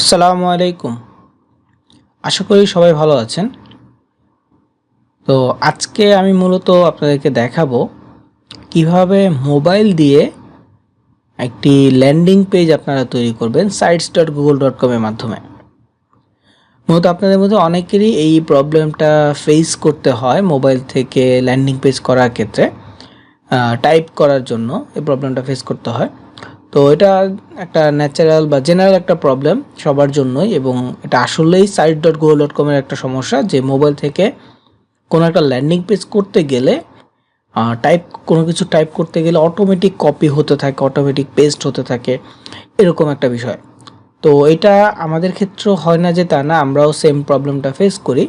আসসালামু আলাইকুম। আশা করি সবাই ভালো আছেন। তো আজকে আমি মূলত আপনাদেরকে দেখাবো কীভাবে মোবাইল দিয়ে একটি ল্যান্ডিং পেজ আপনারা তৈরি করবেন সাইটস ডট গুগল ডট কমের মাধ্যমে। মূলত আপনাদের মধ্যে অনেকেরই এই প্রবলেমটা ফেস করতে হয় মোবাইল থেকে ল্যান্ডিং পেজ করার ক্ষেত্রে টাইপ করার জন্য এই প্রবলেমটা ফেস করতে হয়। তো এটা একটা ন্যাচারাল বা জেনারেল একটা প্রবলেম সবার জন্যই এবং এটা আসলেই সাইট ডট গুগল ডট কমের একটা সমস্যা যে মোবাইল থেকে কোনো একটা ল্যান্ডিং পেজ করতে গেলে টাইপ কোনো কিছু টাইপ করতে গেলে অটোমেটিক কপি হতে থাকে অটোমেটিক পেস্ট হতে থাকে, এরকম একটা বিষয়। তো এটা আমাদের ক্ষেত্রেও হয় না যে তা না, আমরাও সেম প্রবলেমটা ফেস করি।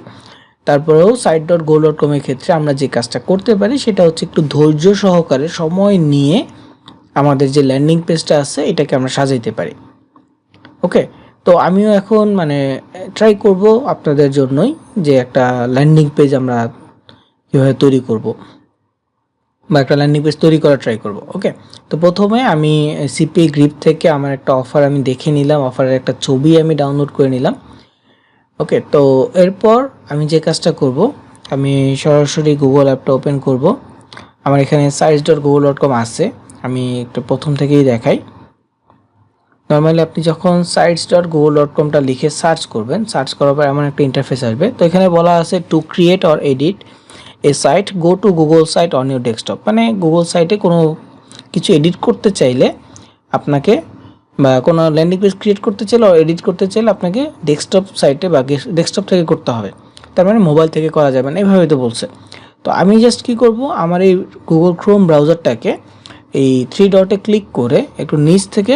তারপরেও সাইট ডট গো ডট কমের ক্ষেত্রে আমরা যে কাজটা করতে পারি সেটা হচ্ছে একটু ধৈর্য সহকারে সময় নিয়ে আমাদের যে ল্যান্ডিং পেজটা আছে, এটাকে আমরা সাজাইতে পারি। ওকে তো আমিও এখন মানে ট্রাই করব আপনাদের জন্যই যে একটা ল্যান্ডিং পেজ আমরা কীভাবে তৈরি করব। বা একটা ল্যান্ডিং পেজ তৈরি করার ট্রাই করব। ওকে তো প্রথমে আমি সিপি গ্রিপ থেকে আমার একটা অফার আমি দেখে নিলাম। অফারের একটা ছবি আমি ডাউনলোড করে নিলাম। ওকে তো এরপর আমি যে কাজটা করব, আমি সরাসরি গুগল অ্যাপটা ওপেন করব। আমার এখানে সাইজ ডট গুগল ডট কম আছে। আমি একটু প্রথম থেকেই দেখাই। নর্মালি আপনি যখন সাইটস ডট গুগল ডট কমটা লিখে সার্চ করবেন সার্চ করার পর এমন একটা ইন্টারফেস আসবে। তো এখানে বলা আছে to create or edit a site go to Google site on your desktop মানে গুগল সাইটে কোনো কিছু এডিট করতে চাইলে আপনাকে বা কোনো ল্যান্ডিং পেজ ক্রিয়েট করতে চাইলে এডিট করতে চাইলে আপনাকে ডেস্কটপ সাইটে বা ডেস্কটপ থেকে করতে হবে। তার মানে মোবাইল থেকে করা যাবে না এভাবে তো বলছে। তো আমি জাস্ট কি করব? আমার এই গুগল ক্রোম ব্রাউজারটাকে এই থ্রি ডটে ক্লিক করে একটু নিচ থেকে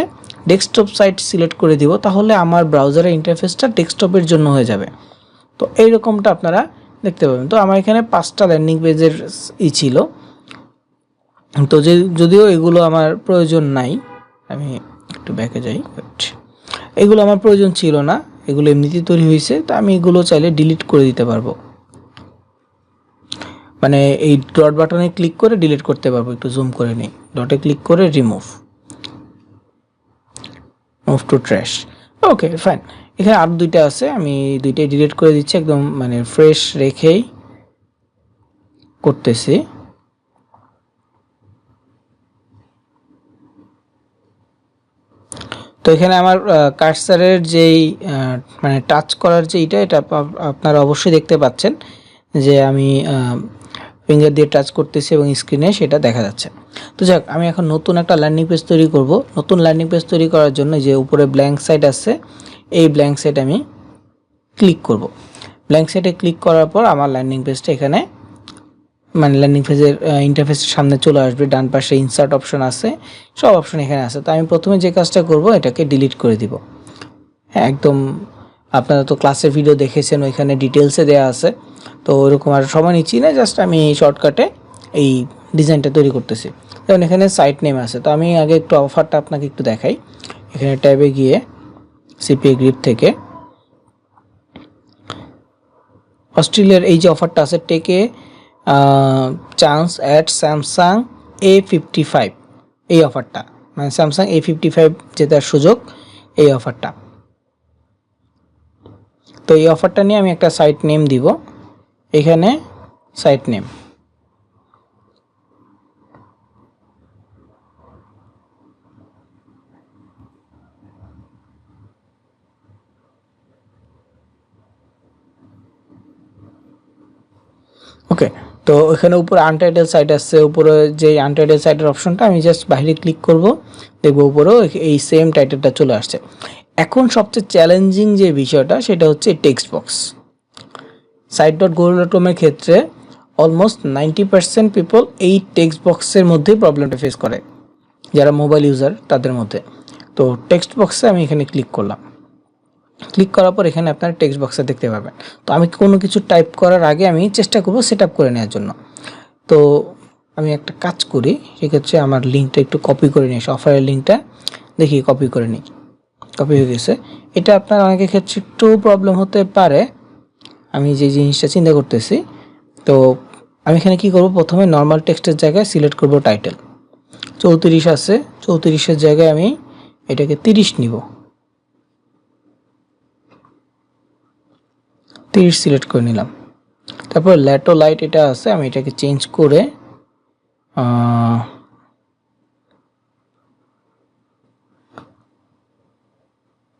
ডেস্কটপ সাইট সিলেক্ট করে দিব, তাহলে আমার ব্রাউজারের ইন্টারফেসটা ডেস্কটপের জন্য হয়ে যাবে। তো এইরকমটা আপনারা দেখতে পাবেন। তো আমার এখানে পাঁচটা ল্যান্ডিং পেজের ই ছিল। তো যে, যদিও এগুলো আমার প্রয়োজন নাই, আমি একটু ব্যাকে যাই। এগুলো আমার প্রয়োজন ছিল না, এগুলো এমনিতেই তৈরি হয়েছে, তো আমি এগুলো চাইলে ডিলিট করে দিতে পারব। মানে এই ডট বাটনে ক্লিক করে ডিলিট করতে পারব, একটু জুম করে নিই। ডটে ক্লিক করে remove move to trash okay fine এখানে আরও দুইটা আছে, আমি দুইটাই ডিলিট করে দিচ্ছি, একদম মানে ফ্রেশ রেখেই করতেছি। তো এখানে আমার কার্সারের যেই মানে টাচ করার যে এটা এটা আপনারা অবশ্যই দেখতে পাচ্ছেন যে আমি ফিঙ্গার দিয়ে টাচ করতেছি এবং স্ক্রিনে সেটা দেখা যাচ্ছে। তো যাক, আমি এখন নতুন একটা লার্নিং পেজ তৈরি করব। নতুন লার্নিং পেজ তৈরি করার জন্য যে উপরে ব্ল্যাঙ্ক সাইট আছে, এই ব্ল্যাঙ্ক সাইট আমি ক্লিক করব। ব্ল্যাঙ্ক সাইটে ক্লিক করার পর আমার ল্যান্ডিং পেজটা এখানে মানে ল্যান্ডিং পেজের ইন্টারফেসের সামনে চলে আসবে। ডান পাশে ইনসার্ট অপশন আছে, সব অপশন এখানে আছে। তো আমি প্রথমে যে কাজটা করব, এটাকে ডিলিট করে দিব। হ্যাঁ একদম আপনারা তো ক্লাসের ভিডিও দেখেছেন, ওইখানে ডিটেলসে দেওয়া আছে। তো ওরকম আর সময় নিচ্ছি না জাস্ট আমি শর্টকাটে এই ডিজাইনটা তৈরি করতেছি। যেমন এখানে সাইট নেম আছে, তো আমি আগে একটু অফারটা আপনাকে একটু দেখাই। এখানে ট্যাবে গিয়ে সিপিএ গ্রিপ থেকে অস্ট্রেলিয়ার এই যে অফারটা আছে take a chance at Samsung A fifty five এই অফারটা মানে স্যামসাং এ ফিফটি ফাইভ জেতার সুযোগ, এই অফারটা তো এই অফারটা নিয়ে আমি একটা সাইট নেম দিব। এখানে সাইট নেম ওকে তো এখানে উপরে আনটাইটেল সাইট আসছে। উপরে যে আনটাইটেল সাইটের অপশনটা আমি জাস্ট বাইরে ক্লিক করব। দেখব উপরেও এই সেম টাইটেলটা চলে আসছে। এখন সবচেয়ে চ্যালেঞ্জিং যে বিষয়টা সেটা হচ্ছে text box site dot Google dot কমের ক্ষেত্রে অলমোস্ট নাইনটি পার্সেন্ট পিপল এই টেক্সট বক্সের মধ্যেই প্রবলেমটা ফেস করে, যারা মোবাইল ইউজার তাদের মধ্যে। তো টেক্সট বক্সে আমি এখানে ক্লিক করলাম। ক্লিক করার পর এখানে আপনার টেক্সট বক্সে দেখতে পাবেন। তো আমি কোনো কিছু টাইপ করার আগে আমি চেষ্টা করব সেট আপ করে নেওয়ার জন্য। তো আমি একটা কাজ করি, সেক্ষেত্রে আমার লিঙ্কটা একটু কপি করে নিই অফারের লিঙ্কটা দেখি কপি করে নিই। কপি হয়ে গেছে। এটা আপনার অনেকের ক্ষেত্রে একটু প্রবলেম হতে পারে। আমি যে জিনিসটা চিন্তা করতেছি, তো আমি এখানে কি করব? প্রথমে নর্মাল টেক্সটের জায়গায় সিলেক্ট করব টাইটেল চৌত্রিশ আছে, চৌত্রিশের জায়গায় আমি এটাকে তিরিশ নিব। তিরিশ সিলেক্ট করে নিলাম। তারপর ল্যাটো লাইট এটা আছে, আমি এটাকে চেঞ্জ করে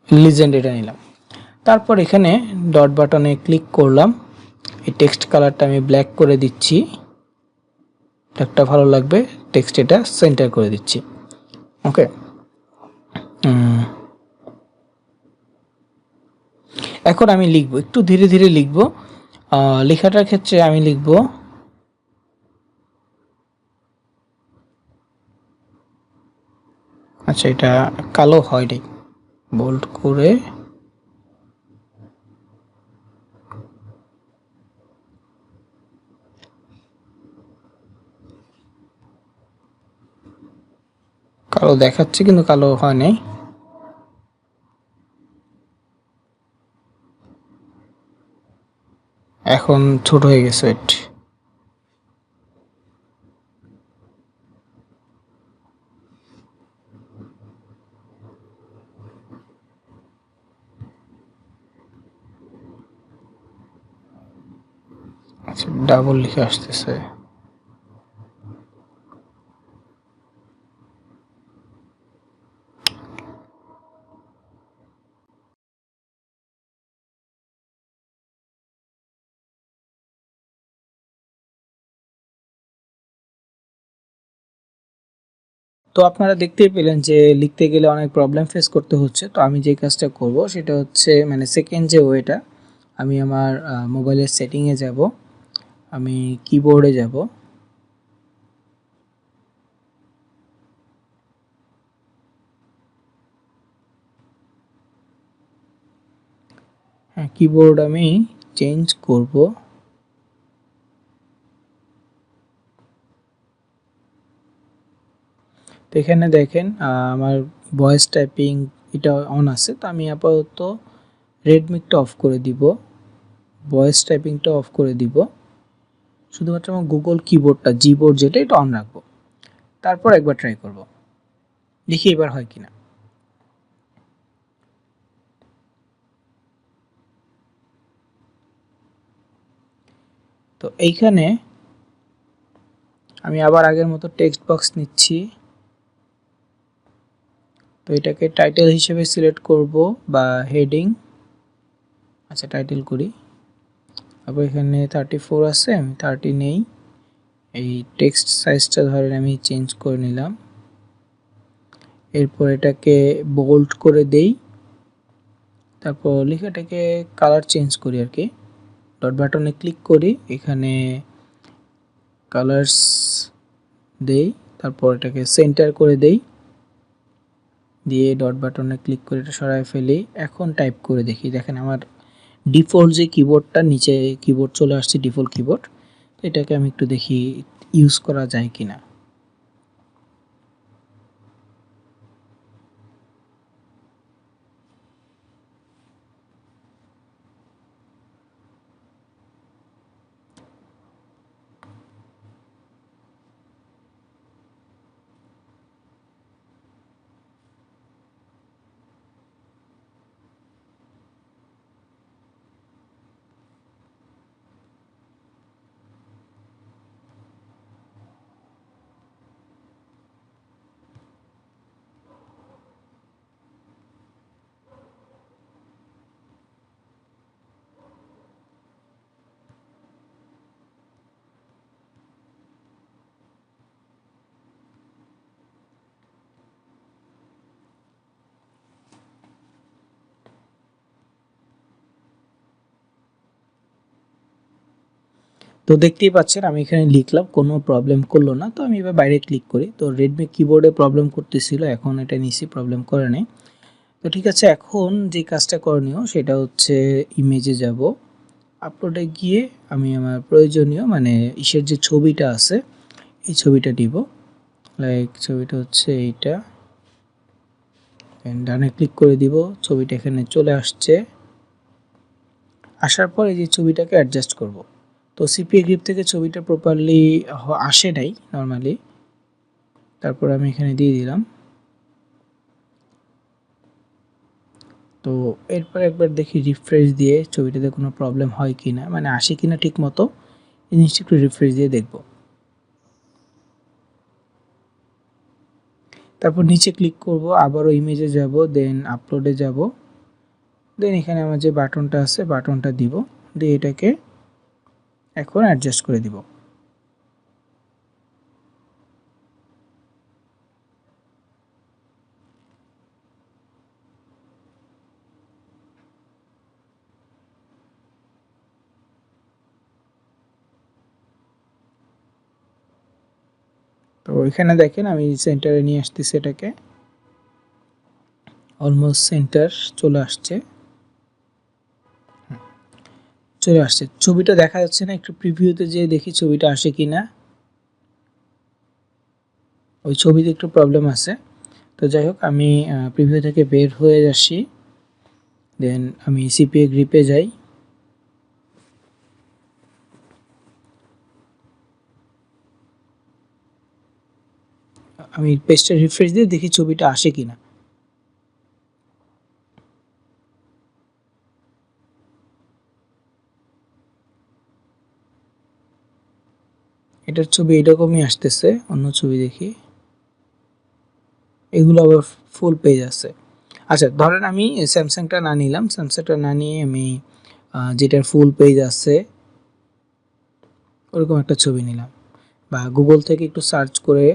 লিজেন্ড এটা নিলাম। তারপর এখানে ডট বাটনে ক্লিক করলাম। এই টেক্সট কালারটা আমি ব্ল্যাক করে দিচ্ছি। একটা ভালো লাগবে টেক্সট এটা সেন্টার করে দিচ্ছি। ওকে এখন আমি লিখব, একটু ধীরে ধীরে লিখব। লেখাটার ক্ষেত্রে আমি লিখব আচ্ছা এটা কালো হয় নাই বোল্ড করে কালো দেখাচ্ছে কিন্তু কালো হয় নাই। এখন ছোট হয়ে গেছে এটি আচ্ছা ডাবল লিখে আসতেছে। তো আপনারা দেখতেই পেলেন যে লিখতে গেলে অনেক প্রবলেম ফেস করতে হচ্ছে। তো আমি যে কাজটা করব সেটা হচ্ছে মানে সেকেন্ড যে ওয়েটা, আমি আমার মোবাইলের সেটিংয়ে যাব। আমি কিবোর্ডে যাব। হ্যাঁ কিবোর্ড আমি চেঞ্জ করব। এখানে দেখেন আমার ভয়েস টাইপিং এটা অন আছে, তো আমি আপাতত রেডমিকটা অফ করে দিব। ভয়েস টাইপিংটা অফ করে দিব। শুধুমাত্র আমার গুগল কিবোর্ডটা জিবোর্ড যেটা, এটা অন রাখব। তারপর একবার ট্রাই করব। দেখি এবার হয় কিনা। তো এইখানে আমি আবার আগের মতো টেক্সট বক্স নিচ্ছি। তো এটাকে টাইটেল হিসেবে সিলেক্ট করব বা হেডিং আচ্ছা টাইটেল করি। আবার এখানে থার্টি ফোর আছে, আমি থার্টি নেই। এই টেক্সট সাইজটা ধরেন আমি চেঞ্জ করে নিলাম। এরপর এটাকে বোল্ড করে দেই। তারপর লেখাটাকে কালার চেঞ্জ করি আর কি। ডট বাটনে ক্লিক করি, এখানে কালার্স দেই, তারপর এটাকে সেন্টার করে দেই। দিয়ে ডট বাটনে ক্লিক করে এটা সরাই ফেলি। এখন টাইপ করে দেখি, দেখেন আমার ডিফল্ট যে কিবোর্ডটা নিচে কিবোর্ড চলে আসছে ডিফল্ট কিবোর্ড এটাকে আমি একটু দেখি ইউজ করা যায় কিনা। তো দেখতেই পাচ্ছেন, আমি এখানে লিখলাম, কোনো প্রবলেম করল না। তো আমি এবার বাইরে ক্লিক করি। তো রেডমি কিবোর্ডে প্রবলেম করতেছিল, এখন এটা নিচে প্রবলেম করে নেই। তো ঠিক আছে, এখন যে কাজটা করণীয়, সেটা হচ্ছে ইমেজে যাব। আপলোডে গিয়ে আমি আমার প্রয়োজনীয় মানে ইসের যে ছবিটা আছে, এই ছবিটা দিব লাইক ছবিটা হচ্ছে এইটা। ডানে ক্লিক করে দিব, ছবিটা এখানে চলে আসছে। আসার পর এই যে ছবিটাকে অ্যাডজাস্ট করব। তো সিপিএ গ্রিপ থেকে ছবিটা প্রপারলি আসে নাই নর্মালি তারপর আমি এখানে দিয়ে দিলাম। তো এরপর একবার দেখি রিফ্রেশ দিয়ে ছবিটাতে কোনো প্রবলেম হয় কি না মানে আসে কি না ঠিক মতো এই জিনিসটা একটু রিফ্রেশ দিয়ে দেখব। তারপর নিচে ক্লিক করব, আবারও ইমেজে যাব দেন আপলোডে যাব। দেন এখানে আমার যে বাটনটা আছে বাটনটা দিব। দিয়ে এটাকে এখন অ্যাডজাস্ট করে দিব। তো এখানে দেখেন আমি সেন্টারে নিয়ে আসতেছি এটাকে। অলমোস্ট সেন্টার চলে আসছে। চলে আসছে। ছবিটা দেখা যাচ্ছে না, একটু প্রিভিউতে যে দেখি ছবিটা আসে কি না ওই ছবিতে একটু প্রবলেম আছে। তো যাই হোক, আমি প্রিভিউ থেকে বের হয়ে যাচ্ছি দেন আমি সিপিএ গ্রিপে যাই। আমি পেজটা রিফ্রেশ দিয়ে দেখি ছবিটা আসে কিনা। এটার ছবি এরকমই আসতেছে, অন্য ছবি দেখি। এগুলো আবার ফুল পেজ আছে। আচ্ছা ধরেন আমি স্যামসাংটা না নিলাম, স্যামসাংটা না নিয়ে আমি যেটার ফুল পেজ আছে, ওরকম একটা ছবি নিলাম। বা গুগল থেকে একটু সার্চ করে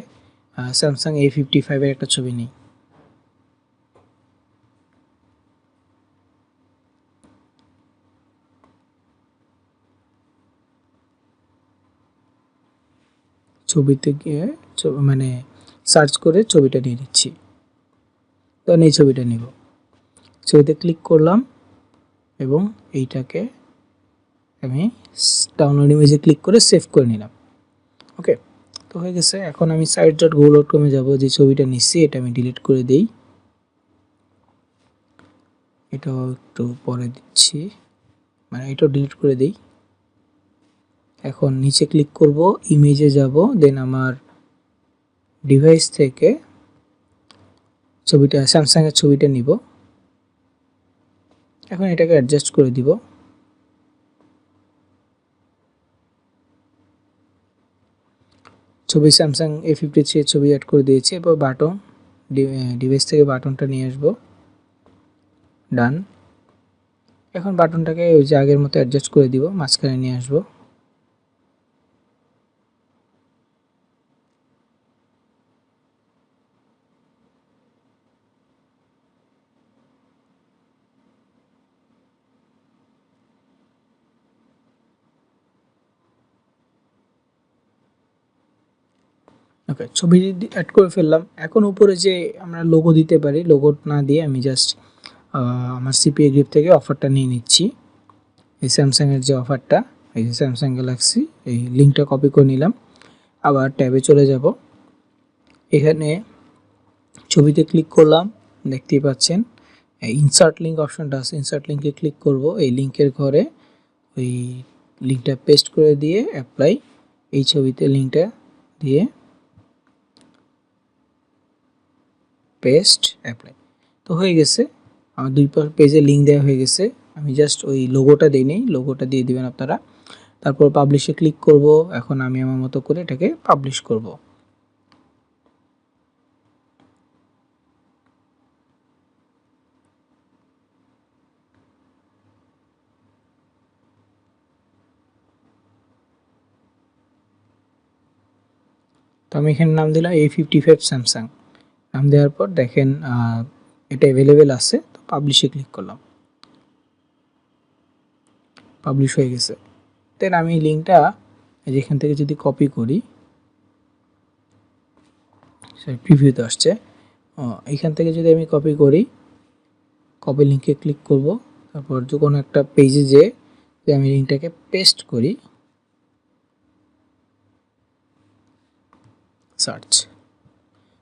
স্যামসাং এ ফিফটি ফাইভের একটা ছবি নিই। ছবিতে গিয়ে মানে সার্চ করে ছবিটা নিয়ে নিচ্ছি। তখন এই ছবিটা নিব। ছবিতে ক্লিক করলাম এবং এইটাকে আমি ডাউনলোড ইমেজে ক্লিক করে সেভ করে নিলাম। ওকে তো হয়ে গেছে। এখন আমি সাইট ডট গুগল ডট কমে যাব, যে ছবিটা নিচ্ছি, এটা আমি ডিলিট করে দিই। এটাও একটু পরে দিচ্ছি। মানে এটাও ডিলিট করে দিই। এখন নিচে ক্লিক করব ইমেজে যাব দেন আমার ডিভাইস থেকে ছবিটা স্যামসাংয়ের ছবিটা নিব। এখন এটাকে অ্যাডজাস্ট করে দিব। ছবি স্যামসাং এ ফিফটি থ্রি ছবি অ্যাড করে দিয়েছি এবার বাটন ডিভাইস থেকে বাটনটা নিয়ে আসব। ডান এখন বাটনটাকে ওই যে আগের মতো অ্যাডজাস্ট করে দিব, মাঝখানে নিয়ে আসব। ওকে ছবি অ্যাড করে ফেললাম। এখন উপরে যে আমরা লোগো দিতে পারি লোগো না দিয়ে আমি জাস্ট আমার সিপিএ গ্রিপ থেকে অফারটা নিয়ে নিচ্ছি। এই স্যামসাংয়ের যে অফারটা এই যে স্যামসাং গ্যালাক্সি এই লিঙ্কটা কপি করে নিলাম। আবার ট্যাবে চলে যাব। এখানে ছবিতে ক্লিক করলাম, দেখতেই পাচ্ছেন। ইনসার্ট লিঙ্ক অপশনটা আছে ইনসার্ট লিঙ্কে ক্লিক করব। এই লিঙ্কের ঘরে ওই লিঙ্কটা পেস্ট করে দিয়ে অ্যাপ্লাই এই ছবিতে লিঙ্কটা দিয়ে পেস্ট অ্যাপ্লাই তো হয়ে গেছে, আমার দুই পেজে লিঙ্ক দেওয়া হয়ে গেছে। আমি জাস্ট ওই লোগোটা দিই নেই লোগোটা দিয়ে দিবেন আপনারা। তারপর পাবলিশে ক্লিক করব, এখন আমি আমার মতো করে এটাকে পাবলিশ করব। তো আমি এখানে নাম দিলাম এ ফিফটি ফাইভ স্যামসাং নাম দেওয়ার পর দেখেন এটা অ্যাভেলেবেল আছে, তো পাবলিশে ক্লিক করলাম। পাবলিশ হয়ে গেছে। দেন আমি লিঙ্কটা যেখান থেকে যদি কপি করি প্রিভিউতে আসছে এখান থেকে যদি আমি কপি করি কপি লিঙ্কে ক্লিক করব, তারপর যে কোনো একটা পেজে যে আমি লিঙ্কটাকে পেস্ট করি সার্চ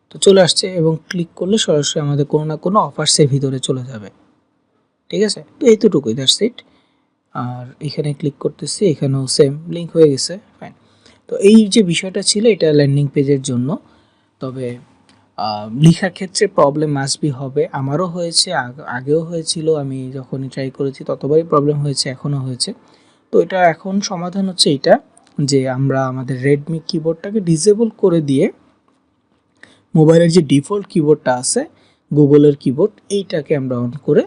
তো চলে আসছে এবং ক্লিক করলে সরাসরি আমাদের কোনো না কোনো অফার্সের ভিতরে চলে যাবে। ঠিক আছে? তো এইটুকুই দ্যাটস ইট আর এখানে ক্লিক করতেছি, এখানেও সেম লিঙ্ক হয়ে গেছে ফাইন তো এই যে বিষয়টা ছিল এটা ল্যান্ডিং পেজের জন্য, তবে লেখার ক্ষেত্রে প্রবলেম মাসবি হবে। আমারও হয়েছে, আগ- আগেও হয়েছিল, আমি যখনই ট্রাই করেছি ততবারই প্রবলেম হয়েছে, এখনও হয়েছে। তো এটা এখন সমাধান হচ্ছে এটা, যে আমরা আমাদের রেডমি কিবোর্ডটাকে ডিসেবল করে দিয়ে মোবাইলের যে ডিফল্ট কিবোর্ডটা আছে, গুগলের কিবোর্ড এইটাকে আমরা অন করে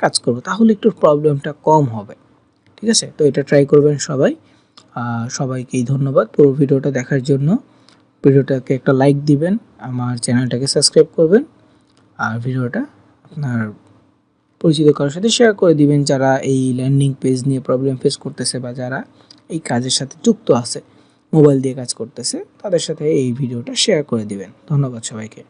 কাজ করব। তাহলে একটু প্রবলেমটা কম হবে। ঠিক আছে? তো এটা ট্রাই করবেন সবাই। সবাইকেই ধন্যবাদ পুরো ভিডিওটা দেখার জন্য। ভিডিওটাকে একটা লাইক দিবেন, আমার চ্যানেলটাকে সাবস্ক্রাইব করবেন। আর ভিডিওটা আপনার পরিচিত কারোর সাথে শেয়ার করে দিবেন, যারা এই ল্যান্ডিং পেজ নিয়ে প্রবলেম ফেস করতেছে বা যারা এই কাজের সাথে যুক্ত আছে। মোবাইল দিয়ে কাজ করতেছে তাদের সাথে এই ভিডিওটা শেয়ার করে দিবেন। ধন্যবাদ সবাইকে।